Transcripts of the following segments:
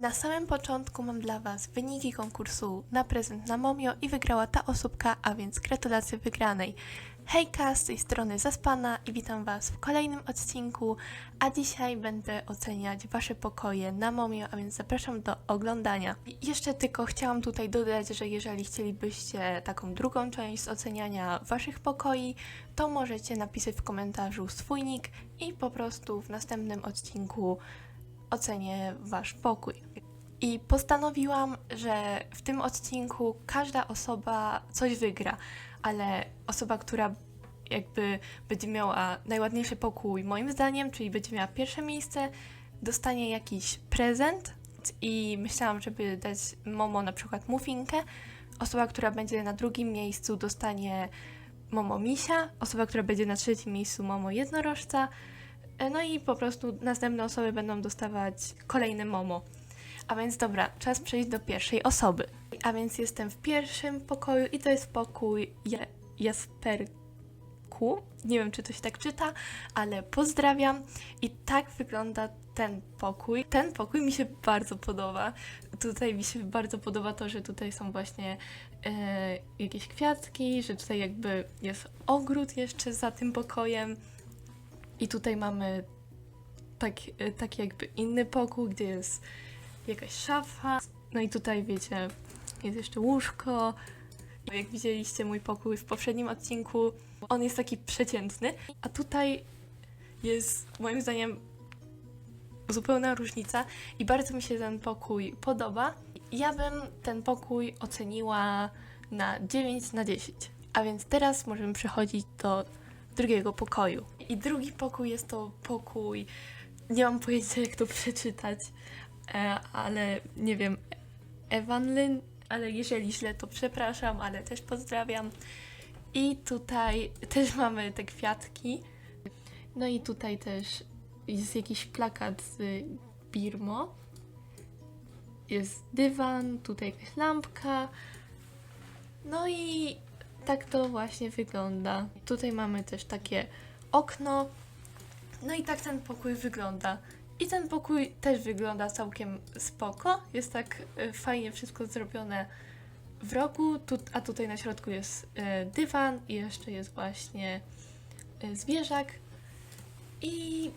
Na samym początku mam dla Was wyniki konkursu na prezent na Momio i wygrała ta osóbka, a więc gratulacje wygranej. Hejka, z tej strony Zaspana i witam Was w kolejnym odcinku, a dzisiaj będę oceniać Wasze pokoje na Momio, a więc zapraszam do oglądania. I jeszcze tylko chciałam tutaj dodać, że jeżeli chcielibyście taką drugą część z oceniania Waszych pokoi, to możecie napisać w komentarzu swój nick i po prostu w następnym odcinku ocenię wasz pokój. I postanowiłam, że w tym odcinku każda osoba coś wygra, ale osoba, która jakby będzie miała najładniejszy pokój, moim zdaniem, czyli będzie miała pierwsze miejsce, dostanie jakiś prezent. I myślałam, żeby dać Momo na przykład muffinkę. Osoba, która będzie na drugim miejscu, dostanie Momo Misia. Osoba, która będzie na trzecim miejscu, Momo Jednorożca. E, No i po prostu następne osoby będą dostawać kolejne Momo. A więc dobra, czas przejść do pierwszej osoby. A więc jestem w pierwszym pokoju i to jest pokój ja- Jasperku. Nie wiem, czy to się tak czyta, ale pozdrawiam. I tak wygląda ten pokój. Ten pokój mi się bardzo podoba. Tutaj mi się bardzo podoba to, że tutaj są właśnie e, jakieś kwiatki, że tutaj jakby jest ogród jeszcze za tym pokojem. I tutaj mamy tak, e, taki jakby inny pokój, gdzie jest jakaś szafa. No i tutaj wiecie, jest jeszcze łóżko. Jak widzieliście mój pokój w poprzednim odcinku, on jest taki przeciętny, a tutaj jest moim zdaniem zupełna różnica i bardzo mi się ten pokój podoba. Ja bym ten pokój oceniła na 9 na 10. A więc teraz możemy przechodzić do drugiego pokoju. I drugi pokój jest to pokój, nie mam pojęcia jak to przeczytać, ale nie wiem, Ewanlyn, ale jeżeli źle to przepraszam, ale też pozdrawiam. I tutaj też mamy te kwiatki. No i tutaj też jest jakiś plakat z Birmo. Jest dywan, tutaj jakaś lampka. No i tak to właśnie wygląda. Tutaj mamy też takie okno. No i tak ten pokój wygląda. I ten pokój też wygląda całkiem spoko. Jest tak e, fajnie wszystko zrobione w rogu, tu, a tutaj na środku jest e, dywan i jeszcze jest właśnie e, zwierzak. I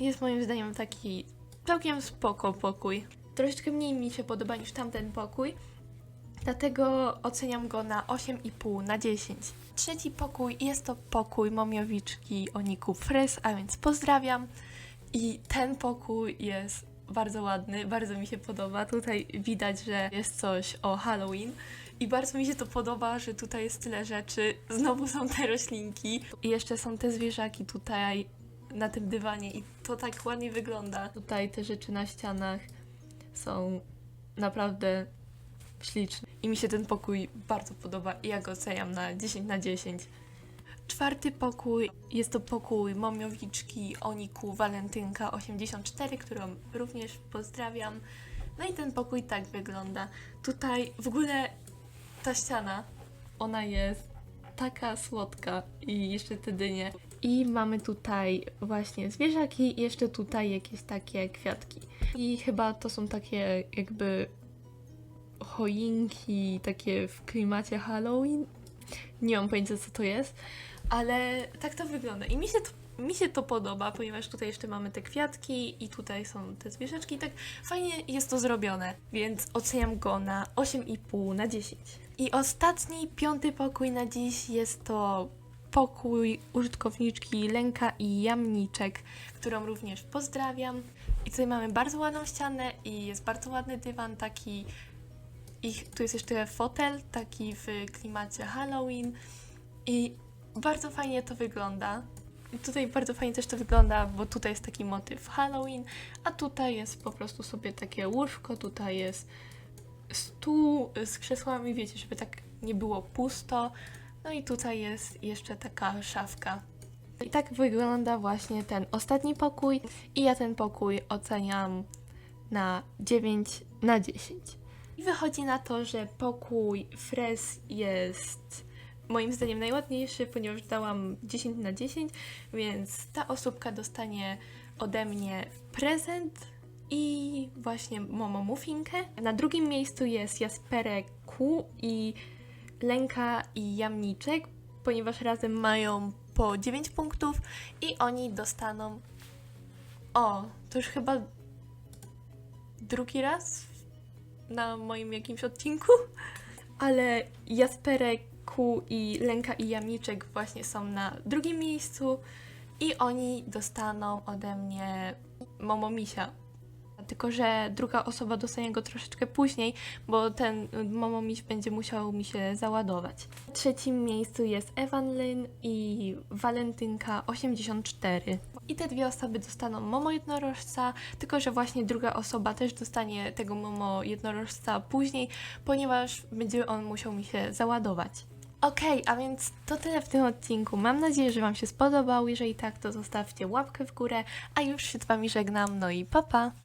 jest moim zdaniem taki całkiem spoko pokój. Troszeczkę mniej mi się podoba niż tamten pokój, dlatego oceniam go na 8,5 na 10. Trzeci pokój jest to pokój momiowiczki Oniku Fres, a więc pozdrawiam. I ten pokój jest bardzo ładny, bardzo mi się podoba. Tutaj widać, że jest coś o Halloween. I bardzo mi się to podoba, że tutaj jest tyle rzeczy. Znowu są te roślinki. I jeszcze są te zwierzaki tutaj na tym dywanie. I to tak ładnie wygląda. Tutaj te rzeczy na ścianach są naprawdę śliczne. I mi się ten pokój bardzo podoba i ja go oceniam na 10 na 10. Czwarty pokój jest to pokój momiowiczki Oniku Walentynka 84, którą również pozdrawiam. No i ten pokój tak wygląda. Tutaj w ogóle ta ściana, ona jest taka słodka i jeszcze te dynie. I mamy tutaj właśnie zwierzaki i jeszcze tutaj jakieś takie kwiatki. I chyba to są takie jakby choinki, takie w klimacie Halloween. Nie mam pojęcia co to jest, ale tak to wygląda. I mi się to, mi się to podoba, ponieważ tutaj jeszcze mamy te kwiatki i tutaj są te zwierzaczki. i Tak fajnie jest to zrobione, więc oceniam go na 8,5 na 10. I ostatni, piąty pokój na dziś jest to pokój użytkowniczki Lenka i Jamniczek, którą również pozdrawiam. I tutaj mamy bardzo ładną ścianę i jest bardzo ładny dywan, taki ich, tu jest jeszcze fotel, taki w klimacie Halloween i bardzo fajnie to wygląda. Tutaj bardzo fajnie też to wygląda, bo tutaj jest taki motyw Halloween, a tutaj jest po prostu sobie takie łóżko, tutaj jest stół z krzesłami, wiecie, żeby tak nie było pusto. No i tutaj jest jeszcze taka szafka. I tak wygląda właśnie ten ostatni pokój i ja ten pokój oceniam na 9 na 10. I wychodzi na to, że pokój Fres jest moim zdaniem najładniejszy, ponieważ dałam 10 na 10, więc ta osóbka dostanie ode mnie prezent i właśnie Momo Muffinkę. Na drugim miejscu jest Jasperek Q i Lenka i Jamniczek, ponieważ razem mają po 9 punktów i oni dostaną. O, to już chyba drugi raz na moim jakimś odcinku, ale Jasperek Q i Lenka i Jamniczek właśnie są na drugim miejscu i oni dostaną ode mnie Momomisia. Tylko, że druga osoba dostanie go troszeczkę później, bo ten Momomiś będzie musiał mi się załadować. W trzecim miejscu jest Evan Lynn i Walentynka 84. I te dwie osoby dostaną Momo jednorożca, tylko że właśnie druga osoba też dostanie tego Momo jednorożca później, ponieważ będzie on musiał mi się załadować. Okej, a więc to tyle w tym odcinku. Mam nadzieję, że Wam się spodobał. Jeżeli tak, to zostawcie łapkę w górę, a już się z Wami żegnam. No i papa! Pa.